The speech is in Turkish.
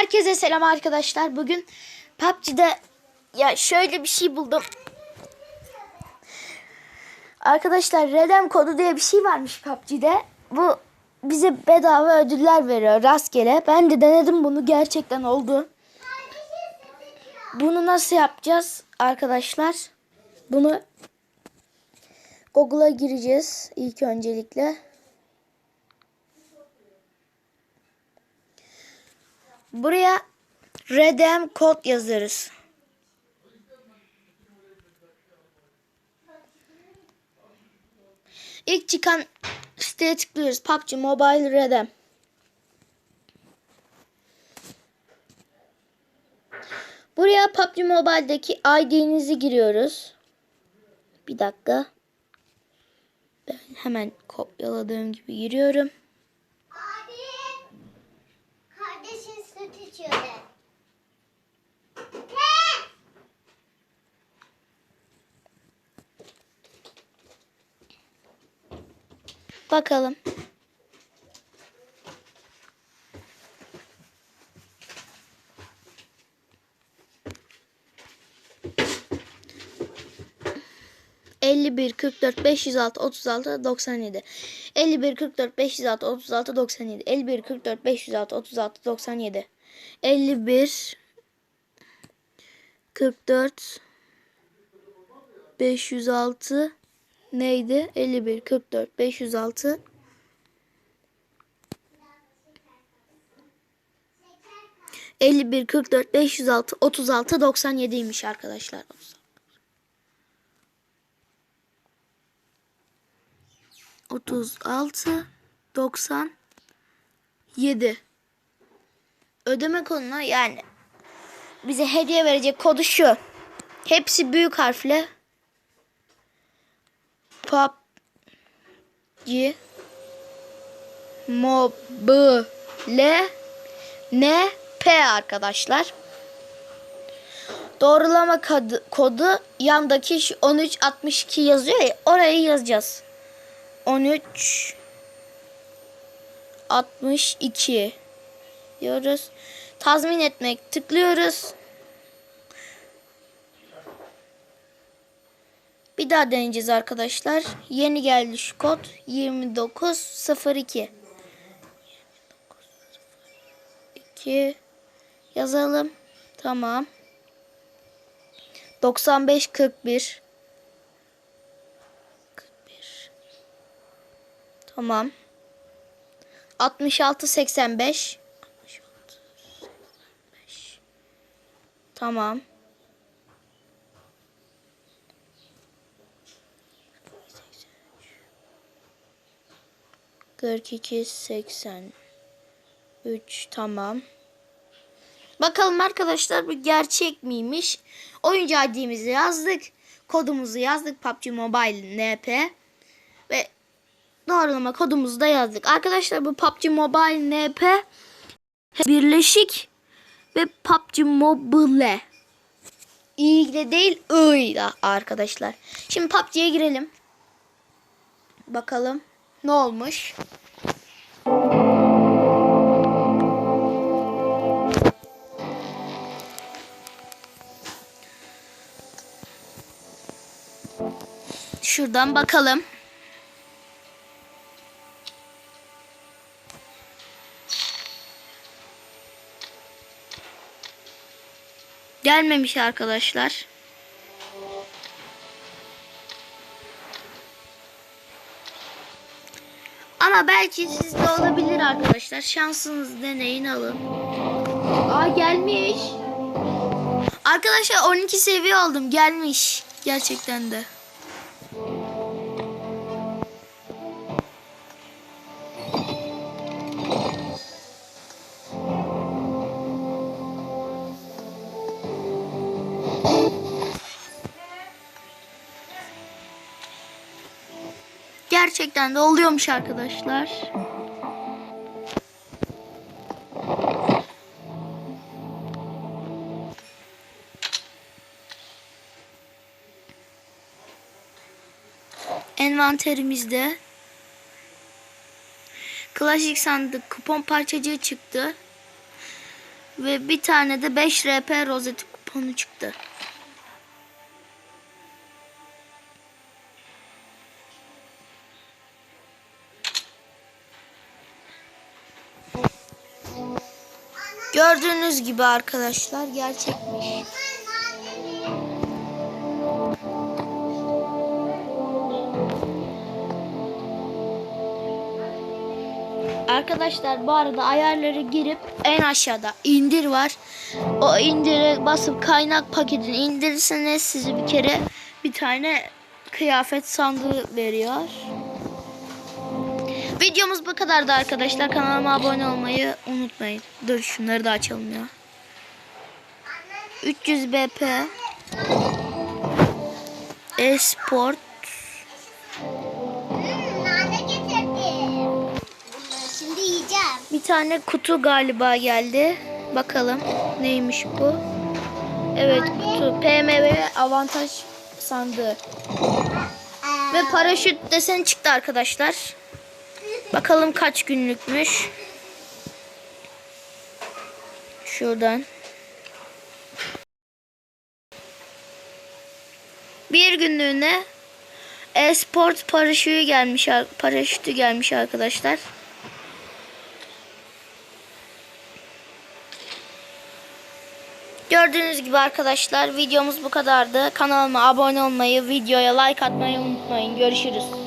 Herkese selam arkadaşlar. Bugün PUBG'de ya şöyle bir şey buldum. Arkadaşlar Redem kodu diye bir şey varmış PUBG'de. Bu bize bedava ödüller veriyor rastgele. Ben de denedim bunu gerçekten oldu. Bunu nasıl yapacağız arkadaşlar? Bunu Google'a gireceğiz ilk öncelikle. Buraya Redem kod yazarız. İlk çıkan siteye tıklıyoruz. PUBG Mobile Redem. Buraya PUBG Mobile'deki ID'nizi giriyoruz. Bir dakika. Ben hemen kopyaladığım gibi giriyorum. Bakalım. elli bir kırk dört beş yüz altı otuz altı doksan yedi. elli bir kırk dört beş yüz altı otuz altı doksan yedi. elli bir kırk dört beş yüz altı otuz altı doksan yedi elli bir kırk dört 506 neydi? 51 44 506 51 44 506 36 97'ymiş arkadaşlar. Otuz altı doksan yedi. Ödeme konuna yani bize hediye verecek kodu şu. Hepsi büyük harfle. PUBG Mobile NP arkadaşlar. Doğrulama kodu, kodu yandaki şu 1362 yazıyor ya orayı yazacağız. 13 62 diyoruz. Tazmin etmek tıklıyoruz. Bir daha deneyeceğiz arkadaşlar. Yeni geldi şu kod 2902. 2 yazalım. Tamam. 95 41 41 Tamam. 66 85 66 85 Tamam. 42 83 tamam. Bakalım arkadaşlar bu gerçek miymiş? Oyuncu ID'mizi yazdık. Kodumuzu yazdık. PUBG Mobile NP. Ve doğrulama kodumuzu da yazdık. Arkadaşlar bu PUBG Mobile NP birleşik ve PUBG Mobile. İ ile değil I ile arkadaşlar. Şimdi PUBG'ye girelim. Bakalım ne olmuş. Şuradan bakalım. Gelmemiş arkadaşlar. Ama belki sizde olabilir arkadaşlar. Şansınız deneyin alın. Aa gelmiş. Arkadaşlar 12 seviye aldım. Gelmiş. Gerçekten de. Gerçekten de oluyormuş arkadaşlar. Envanterimizde klasik sandık kupon parçacığı çıktı. Ve bir tane de 5 RP rozeti kuponu çıktı. Gördüğünüz gibi arkadaşlar gerçekmiş. Arkadaşlar bu arada ayarları girip en aşağıda indir var. O indire basıp kaynak paketini indirirseniz size bir kere bir tane kıyafet sandığı veriyor. Videomuz bu kadardı arkadaşlar. Kanalıma abone olmayı unutmayın. Dur şunları da açalım ya. 300 BP Esport. Bir tane kutu galiba geldi. Bakalım neymiş bu? Evet kutu. PMV avantaj sandığı. Ve paraşüt deseni çıktı arkadaşlar. Bakalım kaç günlükmüş. Şuradan. Bir günlüğüne e-sport paraşütü gelmiş paraşütü gelmiş arkadaşlar. Gördüğünüz gibi arkadaşlar videomuz bu kadardı. Kanalıma abone olmayı, videoya like atmayı unutmayın. Görüşürüz.